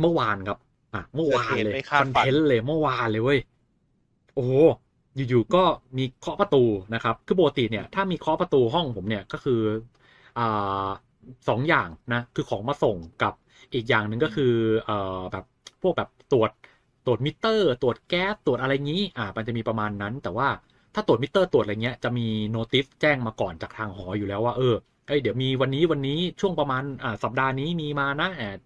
เมื่อวานครับ อะ เมื่อวานเลยเกิดเหตุไม่คคาดอนฝันเทนต์เลยเมื่อวานเลยเว้ยโอ้โหอยู่ๆก็มีเคาะประตูนะครับ คือปกติเนี่ย ถ้ามีเคาะประตูห้องผมเนี่ยก็คืออ่าสองอย่างนะ คือของมาส่งกับอีกอย่างหนึ่งก็คือเอ่อแบบพวกแบบตรวจตรวจมิเตอร์ ตรวจแก๊สตรวจอะไรงี้ อ่า มันจะมีประมาณนั้น แต่ว่าถ้าตรวจมิเตอร์ตรวจอะไรเงี้ยจะมีโน้ติสแจ้งมาก่อนจากทางหออยู่แล้วว่าเออ เอ้ยเดี๋ยวมีวันนี้วันนี้ช่วงประมาณอ่าสัปดาห์นี้มีมานะแอบ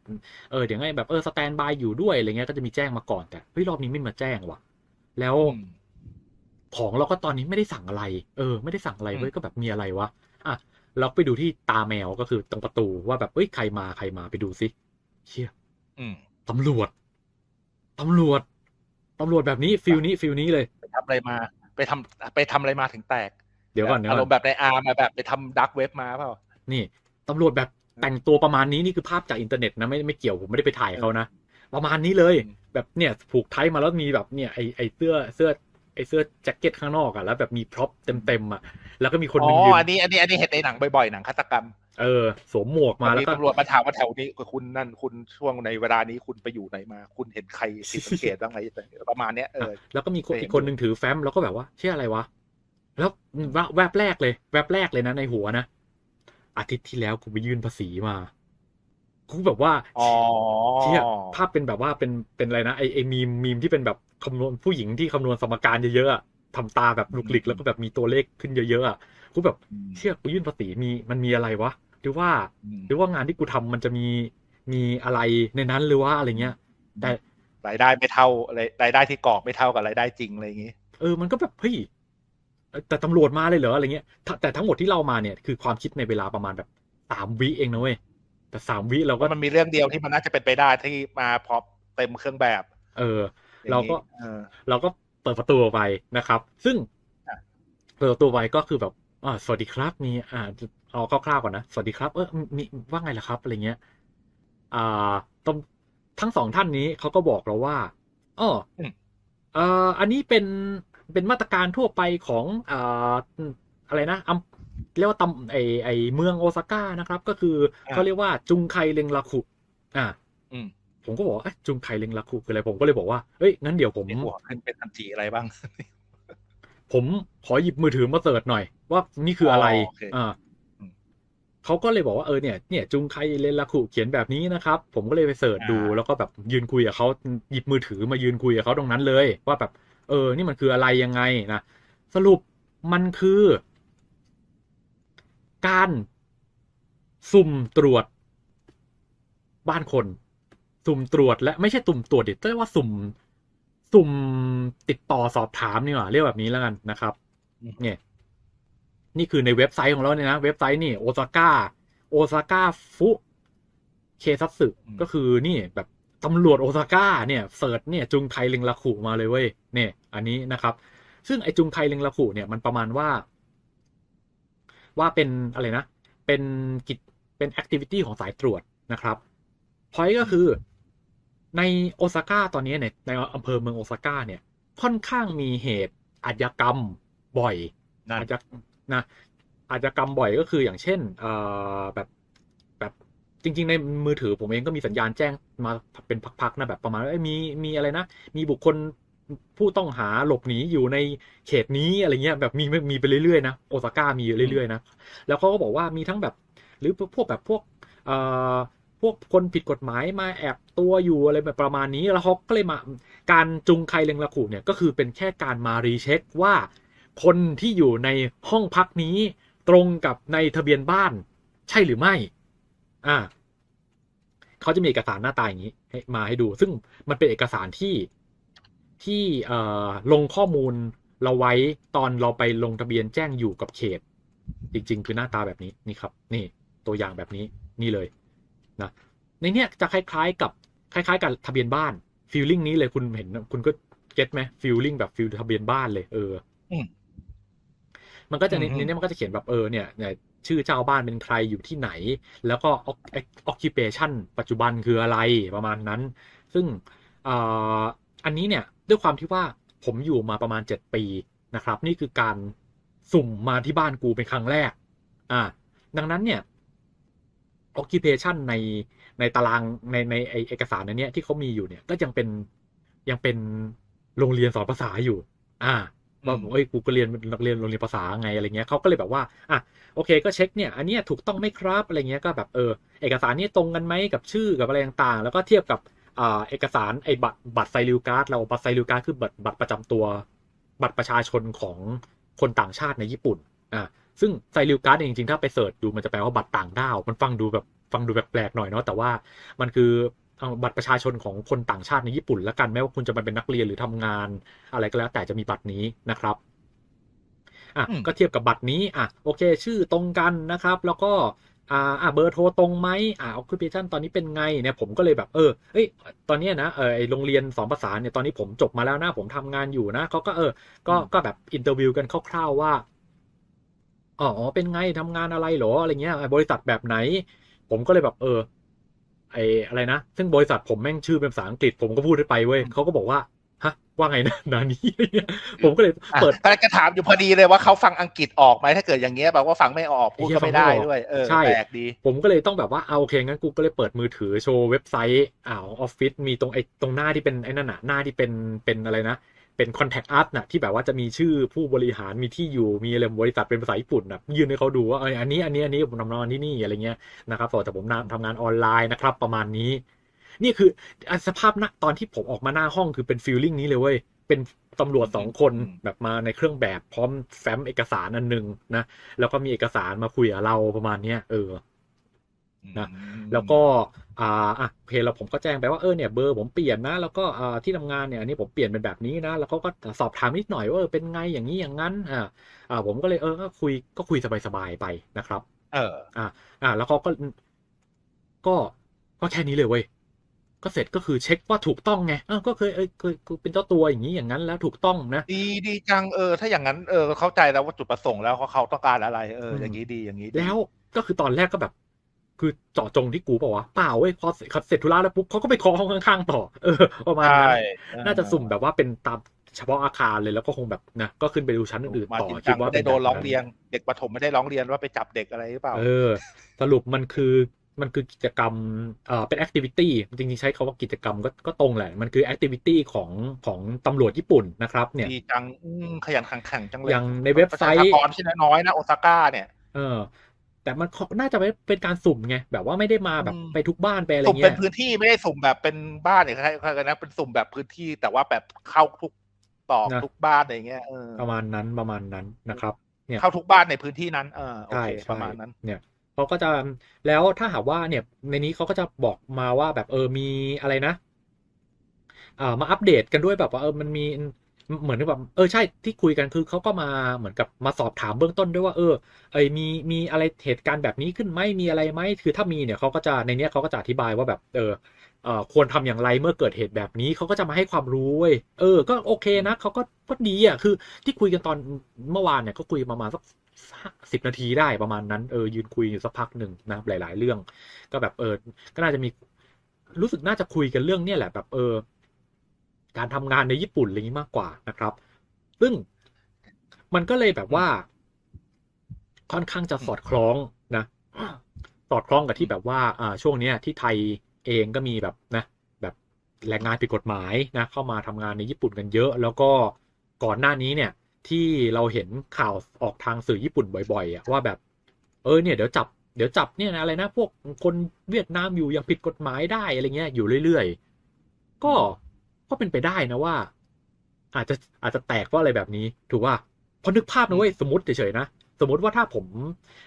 เออเดี๋ยวไงแบบเออสแตนบายอยู่ด้วยอะไรเงี้ยก็จะมีแจ้งมาก่อนแต่เฮ้ยรอบนี้ไม่มาแจ้งว่ะ แล้วอืมของเราก็ตอนนี้ไม่ได้สั่งอะไร เออ ไม่ได้สั่งอะไรอืมเว้ยก็แบบมีอะไรวะอะเราไปดูที่ตาแมวก็คือตรงประตูว่าแบบเอ้ยใครมาใครมาไปดูซิเชี่ยอืมตำรวจตำรวจตำรวจแบบนี้ฟิลนี้ฟิลนี้เลยไปทำอะไรมา ไปทำไปทำอะไรมาถึงแตก เดี๋ยวก่อนเดี๋ยวอาก่รอมนณ์แบบในอาร์มาแบบไปทำดักเว็บมาเปล่า นี่ตำรวจแบบแต่งตัวประมาณนี้นี่คือภาพจากอินเทอร์เน็ตนะไม่ไม่เกี่ยวผมไม่ได้ไปถ่ายเขานะประมาณนี้เลยอืมแบบเนี่ยผูกไทยมาแล้วมีแบบเนี่ยไอไอเสื้อเสื้อไอเสื้อแจ็คเก็ตข้างนอกอะแล้วแบบมีพร็อพเต็มๆอะแล้วก็มีคนหอ๋นึงอยืนอันนี้อันนี้อันนี้เห็นในหนังบ่อยๆหนังฆาตกรรมเออสวมหมวกมาแล้วมีก็ตำรวจมาถามว่าแถวนี้คุณนั่นคุณช่วงในเวลานี้คุณไปอยู่ไหนมา คุณเห็นใครผิดสังเกตบ้างไหมประมาณเนี้ยเออแล้วก็มีคนเคยเห็นอีกคนหนึ่งถือแฟ้มแล้วก็แบบว่าเชื่ออะไรวะ แล้วแวแวบแรกเลย แวบแรกเลยนะในหัวนะอาทิตย์ที่แล้วกูไปยื่นภาษีมากูแบบว่าอ๋อเชี่ยภาพเป็นแบบว่าเป็นเป็นอะไรนะไอไอมีมมีมที่เป็นแบบคำนวณผู้หญิงที่คำนวณสมการเยอะๆอะทำตาแบบลุกลิกแล้วก็แบบมีตัวเลขขึ้นเยอะๆอะกูแบบอืมเชื่อกูยื่นภาษีมีมันมีอะไรวะหรือว่าอืมหรือว่างานที่กูทำมันจะมีมีอะไรในนั้นหรือว่าอะไรเงี้ย แต่รายได้ไม่เท่าอะไรรายได้ที่กรอกไม่เท่ากับรายได้จริงอะไรอย่างงี้ เออมันก็แบบเฮ้ยเอ้ย แต่ตำรวจมาเลยเหรออะไรเงี้ยถ้าแต่ทั้งหมดที่เรามาเนี่ยคือความคิดในเวลาประมาณแบบสามวิเองนะเว้ย แต่สามวิเราก็ว่ามันมีเรื่องเดียวที่มันน่าจะเป็นไปได้ที่มาพร้อมเต็มเครื่องแบบ เอออย่งนี้เราก็เออเราก็เปิดประตูออกไปนะครับ ซึ่งอะเปิดประตูไปก็คือแบบอ่าสวัสดีครับมีอ่าเอาคร่าวๆก่อนนะ สวัสดีครับ เออมีว่าไงล่ะครับอะไรเงี้ย อ่าตรงทั้งสองท่านนี้เขาก็บอกเราว่าอ๋ออมเอ่ออันนี้เป็น เป็นมาตรการทั่วไปของอ่าอะไรนะอำเรียกว่าตำไอไอเมืองโอซาก้านะครับ ก็คือเขาเรียกว่าจุงไคเร็งราคุอ่าอืมผมก็บอกว่าเอ๊ะจุงไคเร็งราคุคืออะไรผมก็เลยบอกว่าเฮ้ยงั้นเดี๋ยวผมมีหัวขึ้นเป็นอันจีอะไรบ้าง ผมขอหยิบมือถือมาเสิร์ชหน่อย ว่านี่คืออะไรอ๋อโอเคอ่าอืมเขาก็เลยบอกว่าเออเนี่ยเนี่ยจุงไคเรนราคุเขียนแบบนี้นะครับ ผมก็เลยไปเสิร์ชดูอ่าแล้วก็แบบยืนคุยกับเขาหยิบมือถือมายืนคุยกับเขาตรงนั้นเลย ว่าแบบ เออ นี่มันคืออะไรยังไงนะ สรุปมันคือ การสุ่มตรวจบ้านคน สุ่มตรวจและไม่ใช่สุ่มตรวจดิเรียกว่าสุ่ม สุ่มติดต่อสอบถามนี่หว่าเรียกแบบนี้แล้วกันนะครับอืมเนี่ย นี่คือในเว็บไซต์ของเราเนี่ยนะ เว็บไซต์นี่โอซาก้าโอซาก้าฟุเคซัตสึอืมก็คือนี่แบบ ตำรวจโอซาก้าเนี่ยเสิร์ชเนี่ยจุงไคเร็งราคุมาเลยเว้ยเนี่ย อันนี้นะครับ ซึ่งไอจุงไคเร็งราคุเนี่ยมันประมาณว่า ว่าเป็นอะไรนะ เป็นกิจเป็นแอคทิวิตี้ของสายตรวจนะครับพอยก็คือในโอซาก้าตอนนี้ในในอำเภอเมืองโอซาก้าเนี่ย ค่อนข้างมีเหตุอาชญากรรมบ่อยนั่นอาจจะนะอาชญากรรมบ่อยก็คืออย่างเช่นเอ่อแบบแบบ จริง ๆ ในมือถือผมเองก็มีสัญญาณแจ้งมาเป็นพักๆนะแบบประมาณว่ามีมีอะไรนะ มีบุคคลผู้ต้องหาหลบหนีอยู่ในเขตนี้อะไรเงี้ยแบบมีมีไปเรื่อยๆนะโอซาก้ามีเรื่อยๆนะแล้วเขาก็บอกว่ามีทั้งแบบ หรือพวกแบบพวกเอ่อพวกคนผิดกฎหมายมาแอบตัวอยู่อะไรแบบประมาณนี้แล้วเขาก็เลยมาการจุงใครเล็งระขู่เนี่ยก็คือเป็นแค่การมารีเช็คว่าคนที่อยู่ในห้องพักนี้ตรงกับในทะเบียนบ้าน ใช่หรือไม่ อ่าเขาจะมีเอกสารหน้าตาอย่างนี้ให้มาให้ดู ซึ่งมันเป็นเอกสารที่ที่เอ่อลงข้อมูลเราไว้ตอนเราไปลงทะเบียนแจ้งอยู่กับเขต จริง ๆ คือหน้าตาแบบนี้นี่ครับ นี่ตัวอย่างแบบนี้นี่เลยนะในเนี้ยจะคล้าย ๆ กับคล้าย ๆ กับทะเบียนบ้านฟีลลิ่งนี้เลยคุณเห็นคุณก็เก็ตไหมฟีลลิ่งแบบฟีลทะเบียนบ้านเลยเอออืมมันก็จะในอืมในนี้มันก็จะเขียนแบบเออเนี่ยเนี่ย ชื่อเจ้าบ้านเป็นใครอยู่ที่ไหน แล้วก็ occupation ปัจจุบันคืออะไรประมาณนั้น ซึ่งอ,อันนี้เนี่ยด้วยความที่ว่าผมอยู่มาประมาณ 7 ปีนะครับ นี่คือการสุ่มมาที่บ้านกูเป็นครั้งแรก อ่า ดังนั้นเนี่ย occupation ในในตารางในในไอเอกสารอันเนี้ยที่เขามีอยู่เนี่ย ก็ยังเป็นยังเป็นโรงเรียนสอนภาษาอยู่ อ่า ว่าอืมเอ้ยกูก็เรียนนักเรียนโรงเรียนภาษาไงอะไรเงี้ยเขาก็เลยแบบว่าอะโอเคก็เช็คเนี่ยอันนี้ถูกต้องไหมครับอะไรเงี้ยก็แบบเออเอกสารนี้ตรงกันไหมกับชื่อกับอะไรต่างๆ แล้วก็เทียบกับอ่าเอกสารไอ้บัตรบัตรไซริวการ์ดเราบัตรไซริวการ์ดคือบัตรบัตรประจำตัว บัตรประชาชนของคนต่างชาติในญี่ปุ่นอ่าซึ่งไซริวการ์ดเนี่ยจริงๆถ้าไปเสิร์ชดูมันจะแปลว่าบัตรต่างด้าวมันฟังดูแบบฟังดูแปลกๆหน่อยเนาะแต่ว่ามันคือ บัตรประชาชนของคนต่างชาติในญี่ปุ่นแล้วกันไม่ว่าคุณจะมาเป็นนักเรียนหรือทำงาน อะไรก็แล้วแต่จะมีบัตรนี้นะครับอะอืมก็เทียบกับบัตรนี้อะโอเค ชื่อตรงกันนะครับ แล้วก็อ่าอ่าเบอร์โทรตรงไหมอ่าออคูเปชันตอนนี้เป็นไงเนี่ยผมก็เลยแบบเออเอ้ยตอนเนี้ยนะเออไอโรงเรียนสอนภาษาเนี่ยตอนนี้ผมจบมาแล้วนะผมทำงานอยู่นะเขาก็เออ ก็อืมก็แบบอินเตอร์วิวกันคร่าวๆว่าอ๋อเป็นไงทำงานอะไรเหรออะไรเงี้ยบริษัทแบบไหน ผมก็เลยแบบเออ ไออะไรนะ ซึ่งบริษัทผมแม่งชื่อเป็นภาษาอังกฤษผมก็พูดไปเว้ยเขาก็บอกว่าฮะว่าไงนะนานี้อะไรเงี้ยผมก็เลยอะเปิดกำลังจะถามอยู่พอดีเลยว่าเขาฟังอังกฤษออกไหมถ้าเกิดอย่างเงี้ยแบบว่าฟังไม่ออกพูดไอ้เหี้ยก็ไม่ได้ฟังไม่ออกด้วยเออใช่แปลกดี ผมก็เลยต้องแบบว่าเอาโอเคงั้นกูก็เลยเปิดมือถือโชว์เว็บไซต์อ่าออฟฟิศมีตรงไอ้ตรงหน้าที่เป็นไอ้นั่นน่ะหน้าที่เป็นเป็นอะไรนะ เป็น contact us น่ะที่แบบว่าจะมีชื่อผู้บริหารมีที่อยู่มีอะไรบริษัทเป็นภาษาญี่ปุ่นน่ะยื่นให้เขาดูว่าเอออันนี้อันนี้อันนี้ผมทำงานที่นี่อะไรเงี้ยนะครับแต่ผมทำงานออนไลน์นะครับ ประมาณนี้ นี่คืออะสภาพณตอนที่ผมออกมาหน้าห้องคือเป็นฟีลลิ่งนี้เลยเว้ยเป็นตำรวจสองคนอืมแบบมาในเครื่องแบบพร้อมแฟ้มเอกสารอันหนึ่งนะแล้วก็มีเอกสารมาคุยกับเราประมาณเนี้ยเออ นะอืมแล้วก็อ่าอะโอเคแล้วผมก็แจ้งไปว่าเออเนี่ยเบอร์ผมเปลี่ยนนะ แล้วก็อ่าที่ทำงานเนี่ยอันนี้ผมเปลี่ยนเป็นแบบนี้นะแล้วเขาก็สอบถามนิดหน่อยว่าเออเป็นไงอย่างนี้อย่างนั้นอ่าอ่าผมก็เลยเออก็คุยก็คุยสบายๆไปนะครับ เออ อ่าอ่าแล้วเขาก็ก็ก็แค่นี้เลยเว้ยก็เสร็จก็คือเช็คว่าถูกต้องไงเออก็เคยเออเคยเคยเป็นเจ้าตัวอย่างนี้อย่างนั้นแล้วถูกต้องนะดีดีจังเออ ถ้าอย่างนั้นเออเข้าใจแล้วว่าจุดประสงค์แล้วเขาเขาต้องการอะไร เอออืมอย่างนี้ดีอย่างนี้ดีแล้วก็คือตอนแรกก็แบบ คือเจาะจงที่กูเปล่าวะเปล่าเว้ยพอเสร็จเสร็จธุระแล้วปุ๊บเขาก็ไปเคอห้องข้างๆต่อเออประมาณใช่นั้นน่าจะสุ่มแบบว่าเป็นตามเฉพาะอาคารเลยแล้วก็คงแบบนะก็ขึ้นไปดูชั้นอื่นมาๆต่อจริงคิจัดงว่าไม่ได้ป็โดนแบบร้องเรียน เด็กประถมไม่ได้ร้องเรียนว่าไปจับเด็กอะไรหรือเปล่า เออ สรุปมันคือมันคือกิจกรรมเอ่อเป็นแอคทิวิตี้จริงๆใช้คาว่ากิจกรรมก็ก็ตรงแหละ มันคือแอคทิวิตี้ของของตำรวจญี่ปุ่นนะครับ เนี่ยดีจังอืมขยันขังแข่งจังเลยอย่างในเว็บไซต์ประชากรที่น้อยๆนะโอซาก้าเนี่ย เออ แต่มันน่าจะเป็นการสุ่มไงแบบว่าไม่ได้มาแบบอืมไปทุกบ้านไปอะไรสุ่มเงี้เป็ยนพื้นที่ไม่ได้สุ่มแบบเป็นบ้านอย่างไรกันนะเป็นสุ่มแบบพื้นที่ แต่ว่าแบบเข้าทุกตอกนะทุกบ้านอะไรเงี้ยเออประมาณนั้นประมาณนั้นนะครับเนี่ยเข้าทุกบ้านในพื้นที่นั้นเออโอใช่เคใช่ประมาณนั้น เนี่ยเขาก็จะแล้วถ้าหากว่าเนี่ย ในนี้เขาก็จะบอกมาว่าแบบเออมีอะไรนะอ่ามาอัปเดตกันด้วยแบบว่าเออมันมี เหมือนแบบเออใช่ที่คุยกันคือเขาก็มาเหมือนกับมาสอบถามเบื้องต้นด้วยว่า เออเอยมีมีอะไรเหตุการณ์แบบนี้ขึ้นไหมมีอะไรไหมคือถ้ามีเนี่ยเขาก็จะในเนี้ยเขาก็จะอธิบายว่าแบบเออเออควรทำอย่างไรเมื่อเกิดเหตุแบบนี้เขาก็จะมาให้ความรู้เว้ยเออ ก็โอเคนะเขาก็ก็ดีอะคือ ที่คุยกันตอนเมื่อวานเนี่ยก็คุยประมาณสักสิบนาทีได้ประมาณนั้นเออยืนคุยอยู่สักพักหนึ่งนะหลาย ๆ เรื่อง ก็แบบเออก็น่าจะมีรู้สึกน่าจะคุยกันเรื่องเนี่ยแหละแบบเออ การทำงานในญี่ปุ่นอะไรนี้มากกว่านะครับ ซึ่งมันก็เลยแบบว่า ค่อนข้างจะสอดคล้องนะสอดคล้องกับที่แบบว่าอ่าช่วงเนี้ยที่ไทยเองก็มีแบบนะ แบบแรงงานผิดกฎหมายนะ เข้ามาทำงานในญี่ปุ่นกันเยอะ แล้วก็ก่อนหน้านี้เนี่ย ที่เราเห็นข่าวออกทางสื่อญี่ปุ่นบ่อยๆอะว่าแบบ เออเนี่ยเดี๋ยวจับเดี๋ยวจับเนี่ยนะอะไรนะพวกคนเวียดนามอยู่อย่างผิดกฎหมายได้อะไรเงี้ยอยู่เรื่อยๆ ก็ ก็เป็นไปได้นะว่า อาจจะอาจจะแตกว่าอะไรแบบนี้ ถูกว่าพอนึกภาพนะเว้ยสมมติเฉยๆนะสมมติว่าถ้าผม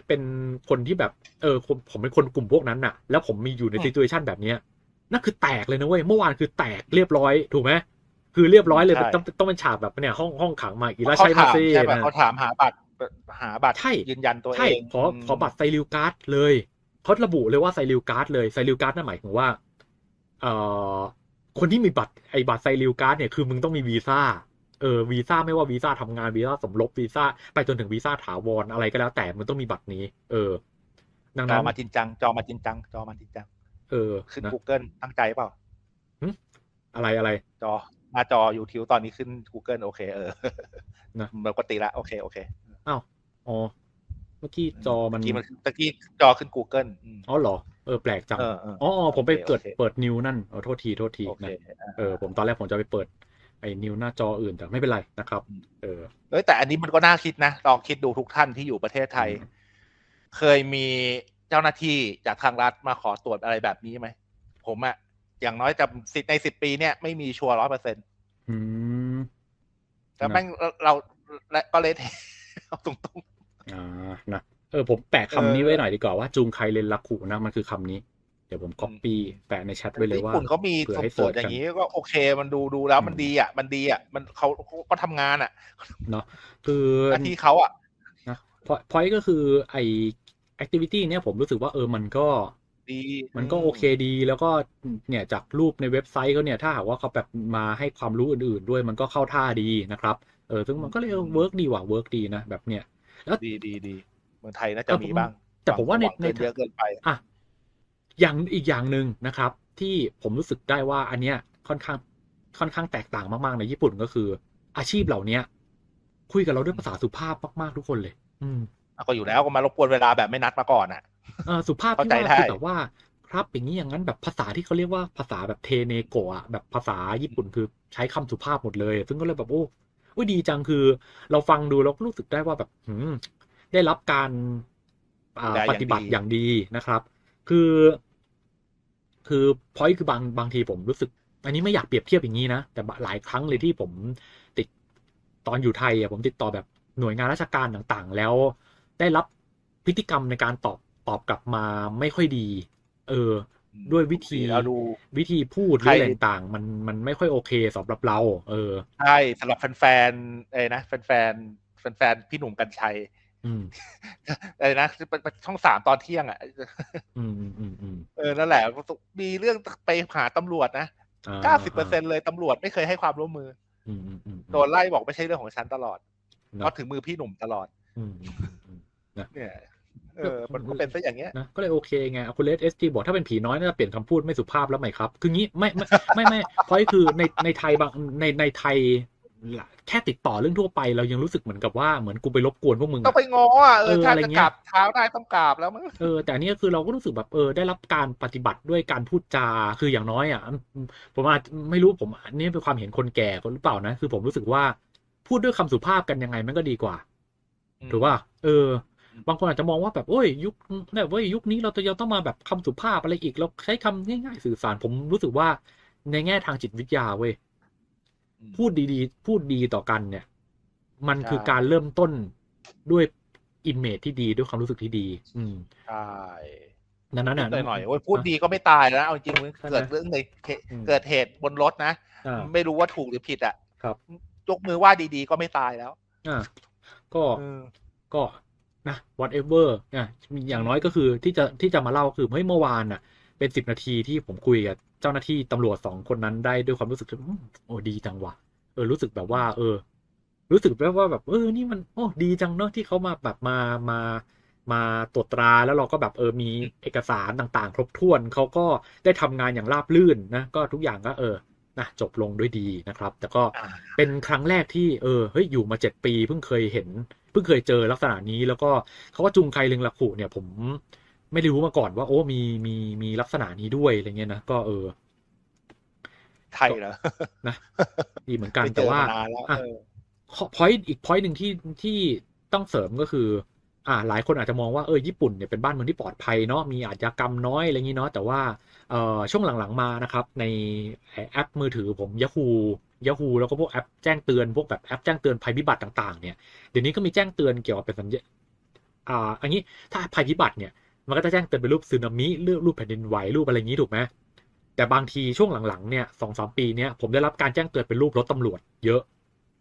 เป็นคนที่แบบ เออผมผมเป็นคนกลุ่มพวกนั้นน่ะ แล้วผมมีอยู่ในอืมซีตูเอชันแบบเนี้ยนั่นคือแตกเลยนะเว้ยเมื่อวานคือแตกเรียบร้อยถูกไหมคือเรียบร้อยเลยใช่ต้องต้องเป็นฉากแบบเนี่ยห้องห้องขังมาอีราเขาชัยมาถามเซ่ใช่แบบนะเขาถามหาบัตรหาบัตรใช่ยืนยันตัวเอใช่งขอมขอบัตรไซริวการ์ดเลยเขาระบุเลยว่าไซริวการ์ดเลยไซริวการ์ดนั่นหมายถึงว่า เอ่อ คนที่มีบัตรไอ้บัตรไซริวการ์ดเนี่ยคือมึงต้องมีวีซ่าเออวีซ่าไม่ว่าวีซ่าทำงานวีซ่าสมรสวีซ่าไปจนถึงวีซ่าถาวรอะไรก็แล้ว แต่มึงต้องมีบัตรนี้ เออ ดังจนั้อนมาจริงจัง จอมาจริงจัง จอมาจริงจัง เออขึ้นนะ Google ตั้งใจเปล่าอะไรอะไร จอหน้าจอ YouTube ตอนนี้ขึ้น Google โอเค เออนะปกติละโอเค โอเคอ้าวอ๋อ มื่อกี้จอมันเมื่อกี้มันตะกี้จอขึ้น Google อืมอ๋อเหรอ เออแปลกจังเออเอออ๋ออ๋อผมไปโอเคเปิดโอเคเปิดนิวนั่นเออโทษทีโทษทีโอเคนะเออผมตอนแรกผมจะไปเปิดไอ้นิวหน้าจออื่นแต่ไม่เป็นไรนะครับอืมเออเอ้ยแต่อันนี้มันก็น่าคิดนะ ลองคิดดูทุกท่านที่อยู่ประเทศไทยอืมเคยมีเจ้าหน้าที่จากทางรัฐมาขอตรวจอะไรแบบนี้ไหม ผมอะอย่างน้อยจำสิในสิบปีเนี่ยไม่มีชัวร์ร้อยเปอร์เซ็นต์อืมแล้วนะแม่งเราและก็เลยเอาตรง อ่านะเออผมแปะคำนี้เออไว้หน่อยดีกว่าว่าจูงใครเลนลักขู่นะมันคือคำนี้ เดี๋ยวผมก๊อปปี้แปะในแชทๆไว้เลยญี่ว่าปุ่นเขามีเผื่อให้ตเสิรวร์จชอย่ากันงนี้ก็โอเค มันดูดูแล้วอืมมันดีอะ มันดีอะมันเขาเขาก็ทำงานอะเนาะคือหน้าที่เขาอะนะพอยก็คือไอแอคทิวิตี้เนี่ยผมรู้สึกว่าเออมันก็ดีมันก็โอเคดีแล้วก็เนี่ยจากรูปในเว็บไซต์เขาเนี่ยถ้าหากว่าเขาแบบมาให้ความรู้อื่นๆด้วยมันก็เข้าท่าดีนะครับเออซึ่งมันก็เลยเวิร์กดีว่ะเวิร์กดีนะแบบเนี้ย ดีดีดีเมืองไทยน่าเอจะอมีบ้าง แต่ผมว่าในหงในเกินเยอะเกินไปอะอย่างอีกอย่างหนึ่งนะครับ ที่ผมรู้สึกได้ว่า อันเนี้ยค่อนข้างค่อนข้างแตกต่างมากๆในญี่ปุ่นก็คือ อาชีพเหล่าเนี้ย คุยกับเราด้วยภาษาสุภาพมากๆทุกคนเลย อืมก็อยู่แล้วก็มารบกวนเวลาแบบไม่นัดมาก่อนอะเออสุภาพที่เข้าใจว่าได้คือแบบว่าครับอย่างนี้อย่างนั้นแบบภาษาที่เขาเรียกว่าภาษาแบบเทเนโกะอะแบบภาษาญี่ปุ่นคือใช้คำสุภาพหมดเลย ซึ่งก็เลยแบบโอ้โอ้ยดีจังคือ เราฟังดูเราก็รู้สึกได้ว่าแบบหืมได้รับการอ่าได้อย่างปฏิบัติดีอย่างดีนะครับ คือ คือพอยคือบางบางทีผมรู้สึก อันนี้ไม่อยากเปรียบเทียบอย่างนี้นะ แต่หลายครั้งเลยที่ผมติดตอนอยู่ไทยอะผมติดต่อแบบหน่วยงานราชการต่างๆ แล้วได้รับพฤติกรรมในการตอบตอบกลับมาไม่ค่อยดี เออ ด้วยวิธีเราดูวิธีพูดหรือใครอะไรต่างๆมันมันไม่ค่อยโอเคสำหรับเรา เออใช่สำหรับแฟนๆเอ้ยนะแฟนๆแฟนๆพี่หนุ่มกัญชัยอืมอะไรนะช่องสามตอนเที่ยงอะอืมอืมอืมอืมเออนั่นแหละมีเรื่องไปหาตำรวจนะอ่เก้าสิบเปอร์เซ็นเลยตำรวจไม่เคยให้ความร่วมมืออืมอืมอืมโดนไล่บอกไม่ใช่เรื่องของฉันตลอดเนอะก็ถึงมือพี่หนุ่มตลอดอืมอืมอืมอืมเนี่ย เออมันก็เป็นซะอย่างเงี้ยนะก็เลยโอเคไงคุณเลสเอสจีบอกถ้าเป็นผีน้อยน่าจะเปลี่ยนคำพูดไม่สุภาพแล้วไหมครับ คืองี้ไม่ไม่ไม่ไม่เพราะคือในในไทยบางในในไทยแค่ติดต่อเรื่องทั่วไปเรายังรู้สึกเหมือนกับว่าเหมือนกูไปรบกวนพวกมึงต้ออะงไปง้ออะเอเอออถ้าอะไรจะเงี้ยกราบเท้าได้ต้องกราบแล้วมั้งเออแต่อันนี้ก็คือเราก็รู้สึกแบบเออได้รับการปฏิบัติด้วยการพูดจาคืออย่างน้อยอะอืมผมอาจไม่รู้ผมอันนี้เป็นความเห็นคนแก่หรือเปล่านะ คือผมรู้สึกว่าพูดด้วยคำสุภาพกันยังไงมันก็ดีกว่าถูกป่ะเอออืม บางคนอาจจะมองว่าแบบโอ้ยยุคแบบว่ายุคนี้เราจะยังต้องมาแบบคำสุภาพอะไรอีกเราใช้คำง่ายๆสื่อสารผมรู้สึกว่าในแง่ทางจิตวิทยาเว้ยอืมพูดดีๆ พูดดีต่อกันเนี่ย มันใช่คือการเริ่มต้นด้วยอิมเมจที่ดีด้วยความรู้สึกที่ดี อืมใช่ดังนั้นนิอะดหน่อยๆโอ้ยพูดดีก็ไม่ตายนะเอาจริงๆใช่ไหมเกิดเรื่องในเหตุอืมเกิดเหตุบนรถนะอ่าไม่รู้ว่าถูกหรือผิดอะครับยกมือไหว่าดีๆก็ไม่ตายแล้วอ่าก็เออก็ นะ whatever นะอย่างน้อยก็คือที่จะที่จะมาเล่าคือเฮ้ยเมื่อวานอะ เป็นสิบนาทีที่ผมคุยกับเจ้าหน้าที่ตำรวจสองคนนั้นได้ด้วยความรู้สึกที่อืมโอ้ดีจังว่ะเออรู้สึกแบบว่า เออ รู้สึกแบบว่าแบบเออนี่มันโอ้ดีจังเนอะที่เขามาแบบมามามาตรวจตราแล้วเราก็แบบเออมีเอกสารต่างๆ ครบถ้วนเขาก็ได้ทำงานอย่างราบรื่นนะก็ทุกอย่างก็เออนะจบลงด้วยดีนะครับ แต่ก็อ่าเป็นครั้งแรกที่เออเฮ้ยอยู่มาเจ็ดปีเพิ่งเคยเห็นเพิ่งเคยเจอลักษณะนี้แล้วก็เขาว่าจุงไคลึงลักขู่เนี่ย ผมไม่ได้รู้มาก่อนว่าโอ้มีมีมีลักษณะนี้ด้วยอะไรเงี้ยนะก็เออไทยเหรอนะดีเหมือนกันไม่เจแต่อว่ามานานแล้วอะเออพอยต์อีกพอยต์หนึ่งที่ที่ต้องเสริมก็คือ อ่า หลายคนอาจจะมองว่าเออญี่ปุ่นเนี่ยเป็นบ้านเมืองที่ปลอดภัยเนาะมีอาชญากรรมน้อยอะไรอย่างนี้เนาะแต่ว่าเอ่อช่วงหลังๆมานะครับ ในแอปมือถือผม Yahoo Yahoo แล้วก็พวกแอปแจ้งเตือนพวกแบบแอปแจ้งเตือนภัยพิบัติต่างๆเนี่ยเดี๋ยวนี้ก็มีแจ้งเตือนเกี่ยวกับเป็นสัญญาอ่าอันนี้ถ้าภัยพิบัติเนี่ยมันก็จะแจ้งเตือนเป็นรูปสึนามิรูปรูปแผ่นดินไหวรูปอะไรอย่างนี้ถูกไหมแต่บางทีช่วงหลังๆเนี่ยสองสามปีเนี่ยผมได้รับการแจ้งเตือนเป็นรูปรถตำรวจ เยอะ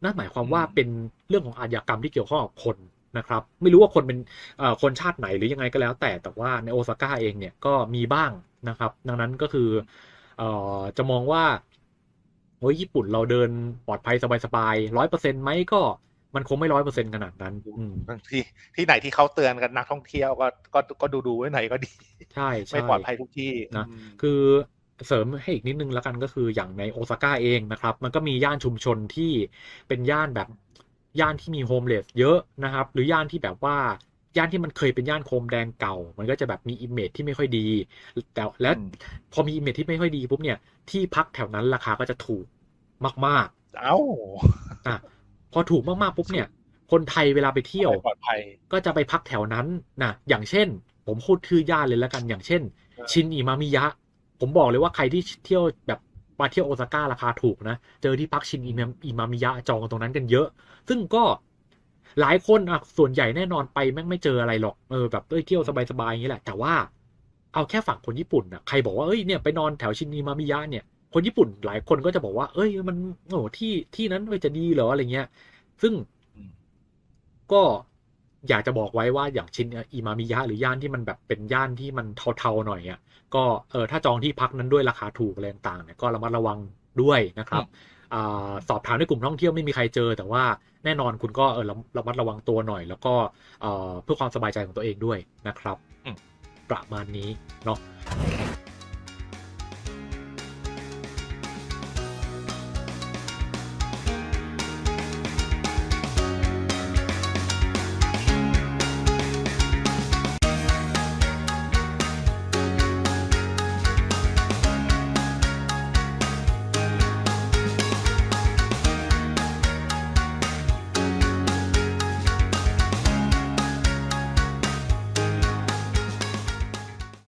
นั่นหมายความว่าเป็นเรื่องของอาชญากรรมที่เกี่ยวข้องกับคนนะครับ ไม่รู้ว่าคนเป็นอ่อคนชาติไหนหรือยังไงก็แล้ว แต่แต่ว่าในโอซาก้าเองเนี่ยก็มีบ้างนะครับ ดังนั้นก็คืออ่อจะมองว่า โอ้ยญี่ปุ่นเราเดินปลอดภัยสบายๆร้อยเปอร์เซ็นต์ไหมก็มันคงไม่ร้อยเปอร์เซ็นต์ขนาดนั้นอืมบางทีที่ไหนที่เขาเตือนกันนักท่องเที่ยวก็ก็ก็ดูดูๆไว้ไหนอยก็ดีใช่ใช่ไม่ปลอดภัยทุกที่นะอืมคือเสริมให้อีกนิดนึงแล้วกันก็คืออย่างในโอซาก้าเองนะครับ มันก็มีย่านชุมชนที่เป็นย่านแบบย่านที่มีโฮมเลสเยอะนะครับ หรือย่านที่แบบว่าย่านที่มันเคยเป็นย่านโคมแดงเก่า มันก็จะแบบมีอิมเมจที่ไม่ค่อยดี แต่และอืมพอมีอิมเมจที่ไม่ค่อยดีปุ๊บเนี่ยที่พักแถวนั้นราคาก็จะถูก มากเอ้าๆอะพอถูกมากๆปุ๊บเนี่ย คนไทยเวลาไปเที่ยวปลอดภัยก็จะไปพักแถวนั้นนะอย่างเช่น ผมพูดชื่อย่านเลยแล้วกันอย่างเช่นเออชินอิมามิยะ ผมบอกเลยว่าใครที่เที่ยวแบบมาเที่ยวโอซาก้าราคาถูกนะ เจอที่พักชินอิมาอิมามิยะจองกันตรงนั้นกันเยอะ ซึ่งก็หลายคนอะส่วนใหญ่แน่นอนไปแม่งไม่เจออะไรหรอกเออแบบเอ้ยเที่ยวสบายๆอย่างนี้แหละ แต่ว่าเอาแค่ฝั่งคนญี่ปุ่นอะใครบอกว่าเอ้ยเนี่ยไปนอนแถวชินอิมามิยะเนี่ย คนญี่ปุ่นหลายคนก็จะบอกว่า เอ้ย มันโอ้โหที่ที่นั้นมันจะดีเหรออะไรเงี้ย ซึ่งอืมก็อยากจะบอกไว้ว่าอย่างชินอิมามิยะหรือย่านที่มันแบบเป็นย่านที่มันเทาๆหน่อยอะก็เออถ้าจองที่พักนั้นด้วยราคาถูกอะไรต่างๆเนี่ยก็ระมัดระวังด้วยนะครับอ่าสอบถามในกลุ่มท่องเที่ยวไม่มีใครเจอ แต่ว่าแน่นอนคุณก็เออระระมัดระวังตัวหน่อย แล้วก็เอ่อเพื่อความสบายใจของตัวเองด้วยนะครับอืมประมาณนี้เนาะ